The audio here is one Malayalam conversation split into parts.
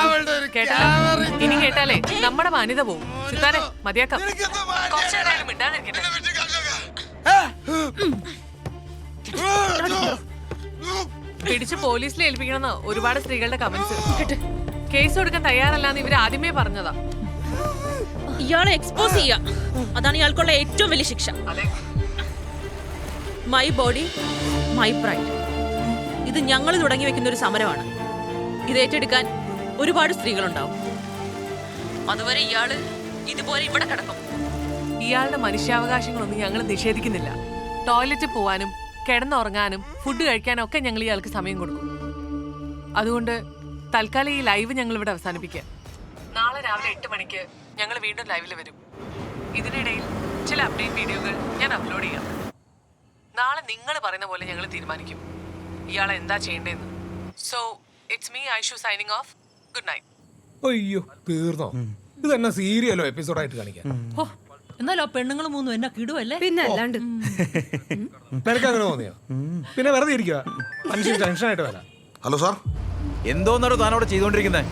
അവളുടെ ഒരു കേട്ടാ? ക്യാമറ ഇനി കേട്ടാലേ നമ്മുടെ മാന്യത പോവും. സിത്താരെ മതിയാക്കാം? കുറച്ചു നേരം മിണ്ടാതിരിക്കട്ടെ. എന്നെ പിടിച്ച് പോലീസിൽ ഏൽപ്പിക്കണമെന്ന് ഒരുപാട് സ്ത്രീകളുടെ കമന്റ്സ് കേസ് കൊടുക്കാൻ തയ്യാറല്ലാന്ന് ഇവർ ആദ്യമേ പറഞ്ഞതാ. ഇയാളെ എക്സ്പോസ് ചെയ്യാ. അതാണ് ഇയാൾക്കുള്ള ഏറ്റവും വലിയ ശിക്ഷ. മൈ ബോഡി മൈ പ്രൈഡ് ഇത് ഞങ്ങൾ തുടങ്ങി വെക്കുന്ന ഒരു സമരമാണ്. ഇത് ഏറ്റെടുക്കാൻ ഒരുപാട് സ്ത്രീകളുണ്ടാവും. അതുവരെ ഇയാൾ ഇതുപോലെ ഇവിടെ കിടക്കും. ഇയാളുടെ മനുഷ്യാവകാശങ്ങളൊന്നും ഞങ്ങൾ നിഷേധിക്കുന്നില്ല. ടോയ്ലറ്റ് പോവാനും കിടന്നുറങ്ങാനും ഫുഡ് കഴിക്കാനും ഒക്കെ ഞങ്ങൾ ഇയാൾക്ക് സമയം കൊടുക്കും. അതുകൊണ്ട് തൽക്കാലം ഈ ലൈവ് ഞങ്ങൾ ഇവിടെ അവസാനിപ്പിക്കാം നാളെ രാവിലെ എട്ട് മണിക്ക് ഞങ്ങൾ വീണ്ടും ലൈവിൽ വരും. ഇതിനിടയിൽ ചില അപ്ഡേറ്റ് വീഡിയോകൾ ഞാൻ അപ്ലോഡ് ചെയ്യാം. നാളെ നിങ്ങൾ പറയുന്ന പോലെ ഞങ്ങൾ തീരുമാനിക്കും. ഇയാൾ എന്താ ചെയ്യേണ്ടതെന്ന്. So it's me Aishu signing off good night അയ്യോ തീർന്നോ. ഇത് തന്നെ സീരിയലോ എപ്പിസോഡായിട്ട് കാണിക്കാൻ? എന്നാലും ആ പെണ്ണുങ്ങൾ മൂന്നും എന്നെ കിടുവല്ലേ? പിന്നെ അല്ലാണ്ട്. നിനക്ക് അങ്ങനെ തോന്നിയോ? പിന്നെ വെറുതെ ഇരിക്കുക മനുഷ്യൻ ടെൻഷനായിട്ട് വരാം. Hello sir. എന്തോന്നാണോ താൻ അവിടെ ചെയ്തുകൊണ്ടിരിക്കുന്നത്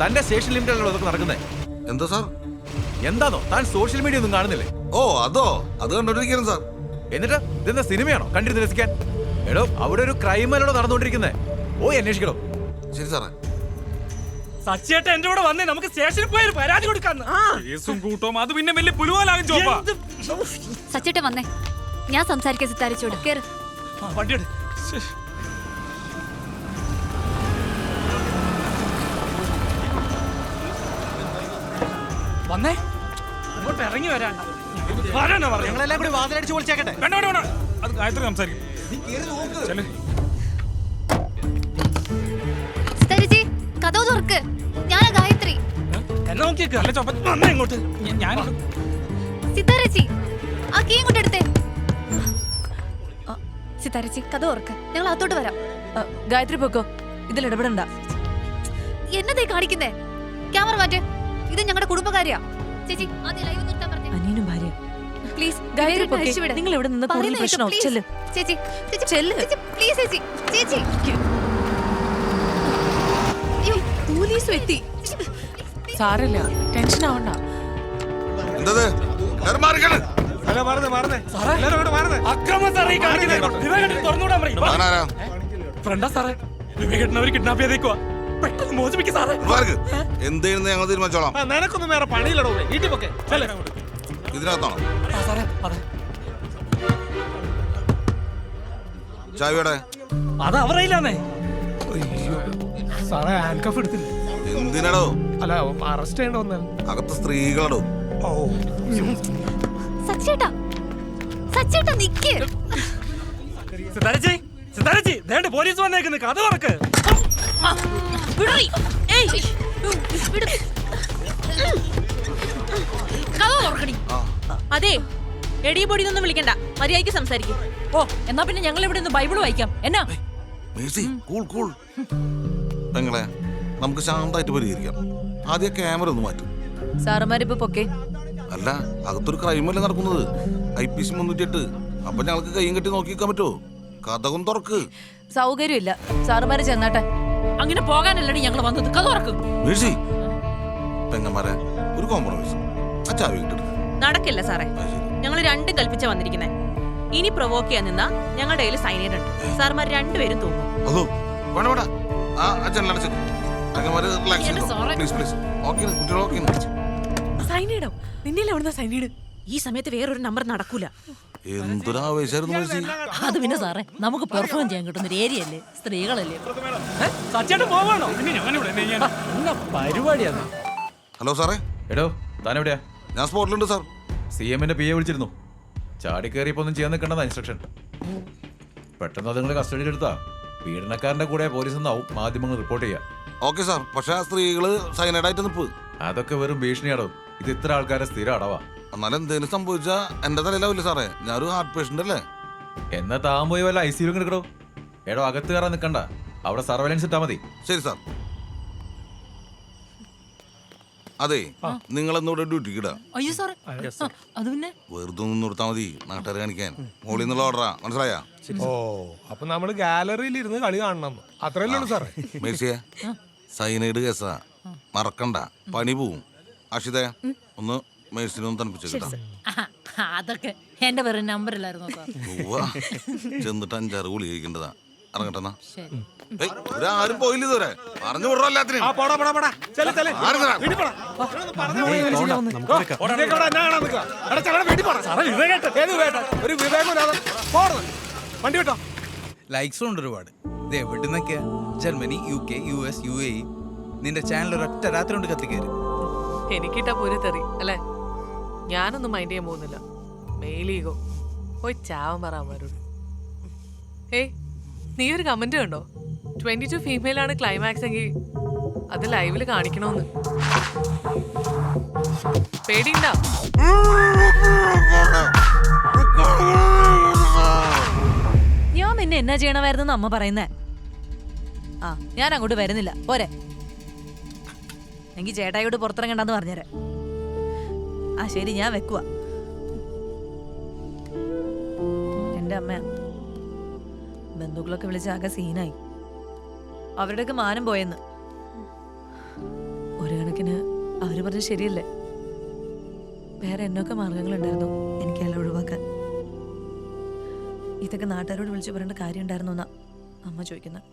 തന്റെ ലിമിറ്റ് ലിമിറ്റിലാണോ ഇതൊക്കെ നടക്കുന്നത് എന്താ സാർ? എന്താണോ താൻ സോഷ്യൽ മീഡിയ ഒന്നും കാണുന്നില്ലേ? ഓ അതോ? അത് കണ്ടോണ്ടിരിക്കുന്നു സാർ. എന്നിട്ട് ഇതെന്താ സിനിമയാണോ? കണ്ടിരുന്ന് രസിക്കാൻ? എടോ അവിടെ ഒരു ക്രൈം അല്ലോ നടന്നുകൊണ്ടിരിക്കുന്നത് ഓ അന്വേഷിക്കണോ ശരി സാറേ. സച്ചേട്ട എന്റെ കൂടെ വന്നേ നമുക്ക് സ്റ്റേഷനിൽ പോയി ഒരു പരാതി കൊടുക്കാന്ന്. കേസും കൂട്ടവും അത് പിന്നെ വലിയ പുലുവാലാകും ചോപ്പാ സച്ചിയേട്ട വന്നേ. ഞാൻ സംസാരിക്കാൻ സിത്താരിച്ചോട്. കേറ്. വണ്ടി വന്നേ. ഇങ്ങോട്ട് ഇറങ്ങി വരാൻ. വരാനാ പറഞ്ഞു ഞങ്ങളെല്ലാം കൂടി വാതിലടിച്ച് വിളിച്ചേക്കട്ടെ വേണ്ട വേണ്ട വേണ്ട. അത് ഗായത്രി സംസാരിക്കും. കഥ തുറക്ക്. നോക്കിയേക്ക് അല്ല ചോപ്പ വന്നേ ഇങ്ങോട്ട്. ഞാൻ സിത്താരച്ചി ആ കീ ഇങ്ങോട്ട് എടുത്തേ. സിത്താരച്ചി കഥ തുറക്ക് ഞങ്ങൾ അകത്തോട്ട് വരാം. ഗായത്രി പൊക്കോ ഇതിൽ ഇടപെടണ്ട. എന്നതേ കാണിക്കുന്നേ. ക്യാമറ മാറ്റ്. ഇത് ഞങ്ങളുടെ കുടുംബകാര്യാ. ചേച്ചി ആദ്യം ലൈവ് നിർത്താൻ പറഞ്ഞേ. അനിയനും ഭാര്യ. പ്ലീസ് ഗായത്രി പൊക്കെ, നിങ്ങൾ ഇവിടെ നിന്ന് കൂടുതൽ പ്രശ്നമാവും. ചെല്ല്. ചേച്ചി ചേച്ചി ചെല്ല്. പ്ലീസ് ചേച്ചി ചേച്ചി. പോലീസും എത്തി. സാറില്ല ടെൻഷൻ ആവണ്ട. എന്തത്? മാറിക്കണ് അക്രമം സാറേ ആൻഡ് ഞങ്ങൾ തീരുമാനിച്ചോളാം. നിനക്കൊന്നും വേറെ പണിയില്ലടോ. വീട്ടിൽ പൊക്കെ ഇതിനകത്താണോ? അതെ. അവരയില്ലാന്നേ സാറേ ഹാൻഡ് കഫ് എടുത്തില്ല? എന്തിനടോ? അല്ല അറസ്റ്റ് ചെയ്യേണ്ട വന്നാൽ അകത്ത് സ്ത്രീകളോ ഓ. സച്ചേട്ടാ സച്ചേട്ടാ നിക്ക്. സിതാരച്ചി സിതാരച്ചി ദേണ്ട് പോലീസ് വന്നേക്കുന്നു കഥ. വിട്. കഥ തുറക്കടി. അതെ എടി പൊടി ഒന്നും വിളിക്കണ്ട. മര്യാദയ്ക്ക് സംസാരിക്കും. ഓ എന്നാ പിന്നെ ഞങ്ങൾ ഇവിടെ നിന്ന് ബൈബിൾ വായിക്കാം എന്നാ കൂൾ കൂൾ. പെങ്ങളെ നമുക്ക് ശാന്തമായിട്ട് പരിഹരിക്കാം. ആദ്യം ക്യാമറ ഒന്ന് മാറ്റും. സാറുമാരിപ്പോ പൊക്കെ? അല്ല അകത്തൊരു ക്രൈമല്ലേ നടക്കുന്നത്? ഐ പി സി മുന്നൂറ്റി എട്ട് അപ്പൊ ഞങ്ങൾക്ക് കൈയും കെട്ടി നോക്കിക്കാൻ പറ്റുമോ? കഥകും തുറക്ക്. സൗകര്യമില്ല. സാറുമാര് ചെന്നാട്ടെ. അങ്ങനെ പോകാനല്ലടി ഞങ്ങൾ വന്നത്. കഥ തുറക്കും. മേഴ്സി. പെങ്ങന്മാരെ ഒരു കോംപ്രമൈസ് ആ ചാവി കിട്ടും നടക്കില്ല സാറേ. ഞങ്ങൾ രണ്ടും കൽപ്പിച്ച വന്നിരിക്കുന്നേ. ഇനി പ്രൊവോക്ക് ചെയ്യാൻ നിന്നാ ഞങ്ങളുടെ കയ്യിൽ സൈനൈഡ് ഉണ്ട് സാർമാർ രണ്ടുപേരും തൂങ്ങും. അതോ വേണ്ട വേണ്ട. ആ അച്ഛൻ ജനലടച്ച് പെങ്ങന്മാര് റിലാക്സ് ചെയ്തോ? പ്ലീസ് പ്ലീസ് ഓക്കെ കുട്ടികൾ ഓക്കെ സൈനീടോ നിന്നില്ല എവിടുന്ന സൈനീട് ഈ സമയത്ത് വേറൊരു നമ്പർ നടക്കൂല. എന്തൊരാവേശായിരുന്നു അത് പിന്നെ സാറേ നമുക്ക് പെർഫോം ചെയ്യാൻ കിട്ടുന്ന ഒരു ഏരിയ അല്ലേ? സ്ത്രീകളല്ലേ? പരിപാടിയാണ് ഹലോ സാറേ. എടോ താൻ എവിടെയാ ഞാൻ സ്പോട്ടിലുണ്ട് സാർ. സി എമ്മിന്റെ പി എ വിളിച്ചിരുന്നു. ചാടി കയറിയപ്പോ ഒന്നും ചെയ്യാൻ നിൽക്കണ്ടെന്ന ഇൻസ്ട്രക്ഷൻ പെട്ടെന്ന് അത് നിങ്ങൾ കസ്റ്റഡിയിൽ എടുത്താ പീഡനക്കാരന്റെ കൂടെ പോലീസ് എന്നാവും മാധ്യമങ്ങൾ റിപ്പോർട്ട് ചെയ്യാം. Okay sir. പക്ഷെ ആ സ്ത്രീകൾ സൈനഡായിട്ട് നിപ്പ് അതൊക്കെ വെറും ഭീഷണിയാടോ? ഇത് ഇത്ര ആൾക്കാരെ സ്ഥിരം അടവാ. എന്നാലും എന്തെങ്കിലും സംഭവിച്ചാ എന്റെ തലയിലാവില്ല സാറേ. ഞാനൊരു ഹാർട്ട് പേഷ്യന്റ് അല്ലേ? എന്നാ താൻ പോയി വല്ല ഐ സിയിലും കിടക്കടോ എടോ അകത്ത് കയറാൻ നിക്കണ്ട. അവിടെ സർവൈലൻസ് ഇട്ടാ മതി. ശരി സാർ. അതെ നിങ്ങളെന്നിവിടെ ഡ്യൂട്ടിക്ക് ഇടാ അയ്യോ സാറേ. അത് പിന്നെ? വെറുതെ ഒന്ന് മതി. നാട്ടുകാർ കാണിക്കാൻ. മോളിൽ നിന്നുള്ള ഓർഡറാ മനസ്സിലായാ? ഓ അപ്പൊ നമ്മൾ ഗാലറിയിൽ ഇരുന്ന് കളി കാണണം. അത്രയല്ലേ ഉള്ളൂ സാറേ. മേഴ്സിയെ സൈനൈഡ് കേസാ. മറക്കണ്ട. പണി പോവും. അഷിത ഒന്ന് മേഴ്സിനൊന്ന് തണുപ്പിച്ചു കേട്ടോ അതൊക്കെ എന്റെ വേറെ നമ്പർ ഇല്ലായിരുന്നു ചെന്നിട്ട് അഞ്ചാറ് ഗുളി കഴിക്കേണ്ടതാ. ഇറങ്ങട്ടെന്നാ. ഒരാരും പോയില്ല ഇതുവരെ. പറഞ്ഞു വിടറോ എല്ലാത്തിനും ഒരു വണ്ടി വിട്ടോ. ലൈക്സും ഉണ്ട് ഒരുപാട്. ഇത് എവിടെ നിന്നൊക്കെയാ Germany U K U S U A നിന്റെ ചാനൽ ഒരൊറ്റ രാത്രി കൊണ്ട് കത്തിക്കയറി എനിക്കിട്ട അല്ലേ? ഞാനൊന്നും മൈൻഡ് ചെയ്യാൻ പോകുന്നില്ല. മെയിലീഗോ പോയി ചാവം പറ അവരോട് ഏയ് നീ ഒരു കമന്റ് കണ്ടോ? ട്വന്റി ടു ഫീമെയിൽ ആണ് ക്ലൈമാക്സ് എങ്കിൽ അത് ലൈവിൽ കാണിക്കണോന്ന്. പേടിയുണ്ടോ? എന്നാ ചെയ്യണമായിരുന്നു അമ്മ പറയുന്നേ. ആ ഞാൻ അങ്ങോട്ട് വരുന്നില്ല. പോരെ. എങ്കിൽ ചേട്ടായിയോട് പുറത്തിറങ്ങണ്ടെന്ന് പറഞ്ഞേരെ. ആ ശരി ഞാൻ വെക്കുക എന്റെ അമ്മ ബന്ധുക്കളൊക്കെ വിളിച്ച് ആകെ സീനായി. അവരുടെയൊക്കെ മാനം പോയെന്ന്. ഒരു കണക്കിന് അവർ പറഞ്ഞ ശരിയല്ലേ? വേറെ എന്നൊക്കെ മാർഗങ്ങളുണ്ടായിരുന്നു എനിക്കെല്ലാം ഒഴിവാക്കാൻ. ഇതൊക്കെ നാട്ടുകാരോട് വിളിച്ച് പറയേണ്ട കാര്യം ഉണ്ടായിരുന്നു എന്നാ അമ്മ ചോദിക്കുന്നത്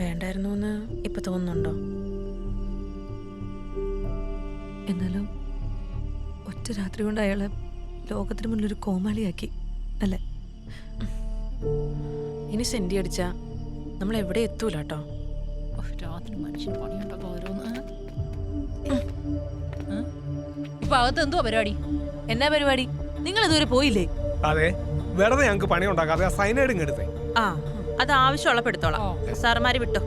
വേണ്ടായിരുന്നു എന്ന് ഇപ്പൊ തോന്നുന്നുണ്ടോ? എന്നാലും ഒറ്റ രാത്രി കൊണ്ട് അയാളെ ലോകത്തിന് മുന്നിൽ ഒരു കോമാളിയാക്കി അല്ലേ? ഇനി സെന്റി അടിച്ചാ നമ്മൾ എവിടെ എത്തൂല കേട്ടോ? രാത്രി മനുഷ്യൻ പണിയുണ്ടോ ഓരോന്ന്? ഇപ്പൊ അകത്ത് എന്തുവാ പരിപാടി? എന്നാ പരിപാടി? നിങ്ങൾ ഇതുവരെ പോയില്ലേ? അതെ. വെറുതെ ഞങ്ങൾക്ക് പണി ഉണ്ടാക്കാതെ ആ സൈനൈഡ് എടുത്തേ ആ അത് ആവശ്യമുള്ളപ്പെടുത്തോളാം സാർമാര് വിട്ടോ.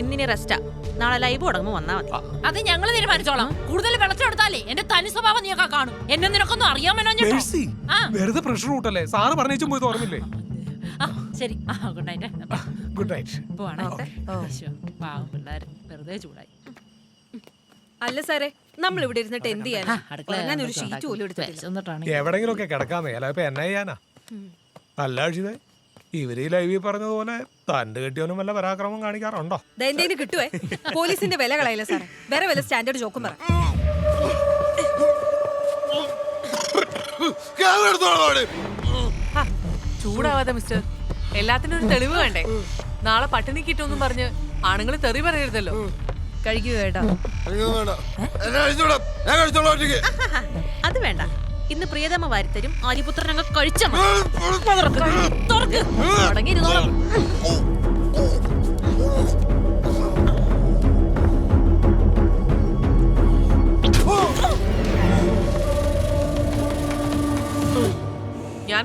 ഇന്നിനി റെസ്റ്റാ നാളെ ലൈവ് ഉടങ്ങും വന്നാ മതി. അത് ഞങ്ങൾ തീരുമാനിച്ചോളാം. കൂടുതൽ വെള്ളത്തിലെടുത്താലേ എന്റെ തനി സ്വഭാവം നീയൊക്കെ കാണും. എന്നെ നിനക്കൊന്നും അറിയാമല്ലോ വെറുതെ പ്രഷർ കൂട്ടല്ലേ? സാറ് പറഞ്ഞു പോയി ഓർമ്മില്ലേ ശരി. ഗുഡ് നൈറ്റ് ഗുഡ് നൈറ്റ് പോവാണോ. പാവം പിള്ളേർ വെറുതെ ചൂടായി. അല്ല സാറേ നമ്മൾ ഇവിടെ ഇരുന്നിട്ട് എന്ത് ചെയ്യാനാ? ഞാൻ ഒരു ഷീറ്റ് പോലും എടുത്തിട്ടില്ല. എവിടെങ്കിലും ഒക്കെ കിടക്കാന്നേ അല്ല ഇപ്പൊ എന്നാ ചെയ്യാനാ? അല്ല അക്ഷിത ഇവർ ഈ ലൈവിൽ പറഞ്ഞതുപോലെ തന്റെ കെട്ടിയവനും വല്ല പരാക്രമം കാണിക്കാറുണ്ടോ? എന്തെങ്കിലും കിട്ടുവേ. പോലീസിന്റെ വില കളയില്ല സാറേ. വേറെ വില സ്റ്റാൻഡേർഡ് ജോക്കും പറ. ചൂടാവാതെ മിസ്റ്റർ. എല്ലാത്തിനും ഒരു തെളിവ് വേണ്ടേ? നാളെ പട്ടിണി കിട്ടുമെന്നും പറഞ്ഞ് ആണുങ്ങൾ തെറി പറയരുതല്ലോ. കേട്ടോ അത് വേണ്ട. ഇന്ന് പ്രിയതമ വാരിത്തരും ആര്യപുത്രൻ അങ്ങ് കഴിച്ച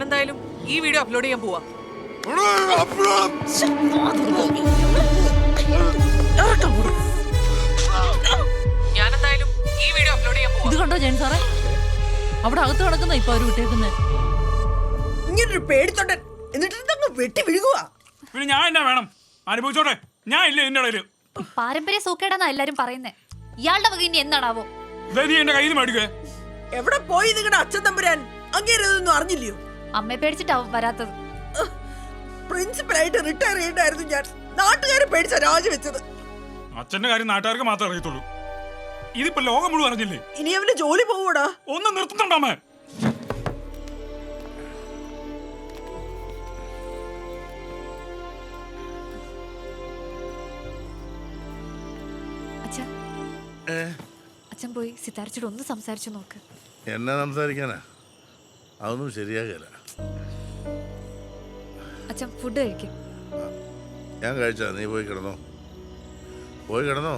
എന്തായാലും ഈ വീഡിയോ അപ്ലോഡ് ചെയ്യാൻ പോവാ. ഇത് കണ്ടോ ജയൻ സാറേ? അവിടെ അകത്ത് കിടക്കുന്ന ഇപ്പൊ അവർ വിട്ടേക്കുന്നത് ഇങ്ങനൊരു പേടിത്തൊണ്ടൻ എന്നിട്ട് ഇതങ്ങ് വെട്ടി വിഴുകുക പിന്നെ ഞാൻ എന്നാ വേണം? അനുഭവിച്ചോട്ടെ. ഞാൻ ഇല്ല ഇതിന്റെ ഇടയിൽ? പാരമ്പര്യ സൂക്കേടാന്നാ എല്ലാരും പറയുന്നേ. ഇയാളുടെ വക ഇനി എന്താണാവോ? എന്റെ കയ്യിൽ മേടിക്കുക എവിടെ പോയി നിങ്ങളുടെ അച്ഛൻ തമ്പുരാൻ? അങ്ങേരതൊന്നും അറിഞ്ഞില്ലയോ? അമ്മയെ പേടിച്ചിട്ടാവും വരാത്തത്. പ്രിൻസിപ്പലായിട്ട് റിട്ടയർ ചെയ്യണ്ടായിരുന്നു ഞാൻ. നാട്ടുകാരെ പേടിച്ച രാജിവെച്ചത് അച്ഛന്റെ കാര്യം നാട്ടുകാർക്ക് മാത്രമേ അറിയത്തുള്ളൂ. ഇതിപ്പോ ലോകം മുഴുവൻ അറിഞ്ഞില്ലേ? ഇനി അവന് ജോലി പോവൂടാ. ഒന്ന് നിർത്തുന്നുണ്ടാമേ അച്ഛൻ അച്ഛൻ പോയി സിതാരിച്ചോട് ഒന്ന് സംസാരിച്ചു നോക്ക്. എന്നെ സംസാരിക്കാനാ? അതൊന്നും ശരിയാകില്ല അച്ഛൻ ഫുഡ് കഴിക്കും. ഞാൻ കഴിച്ചാ. നീ പോയി കിടന്നോ. പോയി കിടന്നോ?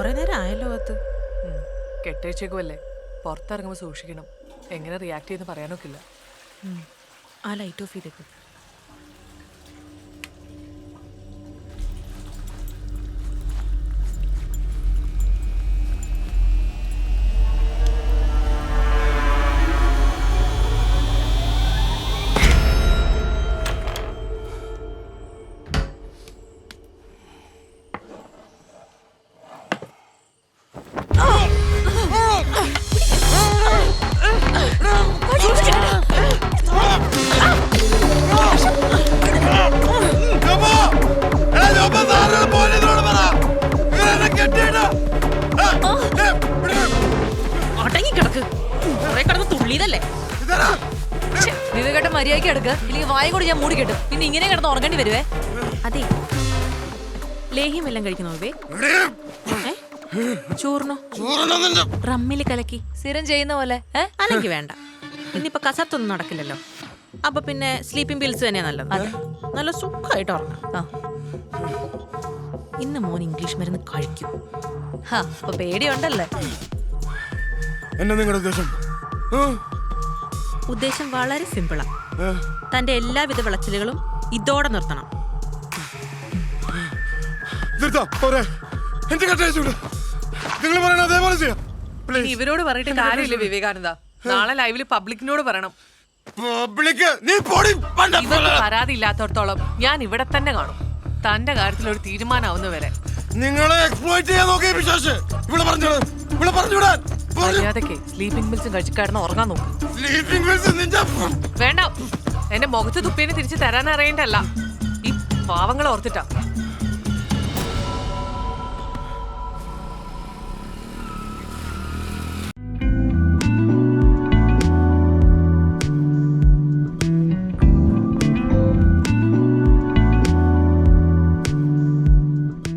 കൊറേ നേരം ആയല്ലോ അത് കെട്ടേച്ചേക്കുമല്ലേ പുറത്തിറങ്ങുമ്പോൾ സൂക്ഷിക്കണം. എങ്ങനെ റിയാക്ട് ചെയ്യുന്ന പറയാനൊക്കില്ല. ആ ലൈറ്റ് ഓഫ് ചെയ്തേക്കും. മര്യാദയ്ക്ക് എടുക്ക് ഇല്ലെങ്കിൽ വായ കൂടി ഞാൻ മൂടി കെട്ടും. പിന്നെ ഇങ്ങനെ കിടന്ന് ഉറങ്ങേണ്ടി വരുവേ? അതെ. ലേഹ്യം എല്ലാം കഴിക്കുന്നു ഇവേ? ചോറിനോ? റമ്മിൽ കലക്കി. സ്ഥിരം ചെയ്യുന്ന പോലെ. അല്ലെങ്കിൽ വേണ്ട. ഇന്നിപ്പോ കസത്തൊന്നും നടക്കില്ലല്ലോ. അപ്പൊ പിന്നെ സ്ലീപ്പിംഗ് പിൽസ് തന്നെയാ നല്ലത്. നല്ല സുഖമായിട്ട് ഉറങ്ങാം. ആ. ഇന്ന് മോൻ ഇംഗ്ലീഷ് മരുന്ന് കഴിക്കും. ഹാ അപ്പൊ പേടിയുണ്ടല്ലേ? എന്നാ നിങ്ങളുടെ ഉദ്ദേശം? ഉദ്ദേശം വളരെ സിമ്പിളാ. തന്റെ എല്ലാവിധ വിളച്ചിലുകളും ഇതോടെ നിർത്തണം. നിങ്ങൾ പറയണ അതേപോലെ ചെയ്യാം. ഇവരോട് പറഞ്ഞിട്ട് കാര്യമില്ല വിവേകാനന്ദ. നാളെ ലൈവിൽ പബ്ലിക്കിനോട് പറയണം. പബ്ലിക് നീ പൊടി പണ്ട ഇവർക്ക് പരാതി ഇല്ലാത്തടത്തോളം ഞാൻ ഇവിടെ തന്നെ കാണും. തന്റെ കാര്യത്തിൽ ഒരു തീരുമാനമാവുന്നവരെ നിങ്ങളെ എക്സ്പ്ലോയിറ്റ് ചെയ്യാൻ നോക്കിയ വിശ്വാസ് ഇവിടെ പറഞ്ഞു ഇവിടെ പറഞ്ഞുവിടാൻ പറഞ്ഞു മര്യാദക്കെ സ്ലീപ്പിംഗ് മിൽസും കഴിച്ചു കിടന്ന് ഉറങ്ങാൻ നോക്കും. സ്ലീപ്പിംഗ് മിൽസ് നിന്റെ എന്റെ മുഖത്ത് തുപ്പിനെ തിരിച്ചു തരാൻ അറിയണ്ടല്ല ഈ പാവങ്ങളെ ഓർത്തിട്ടാ.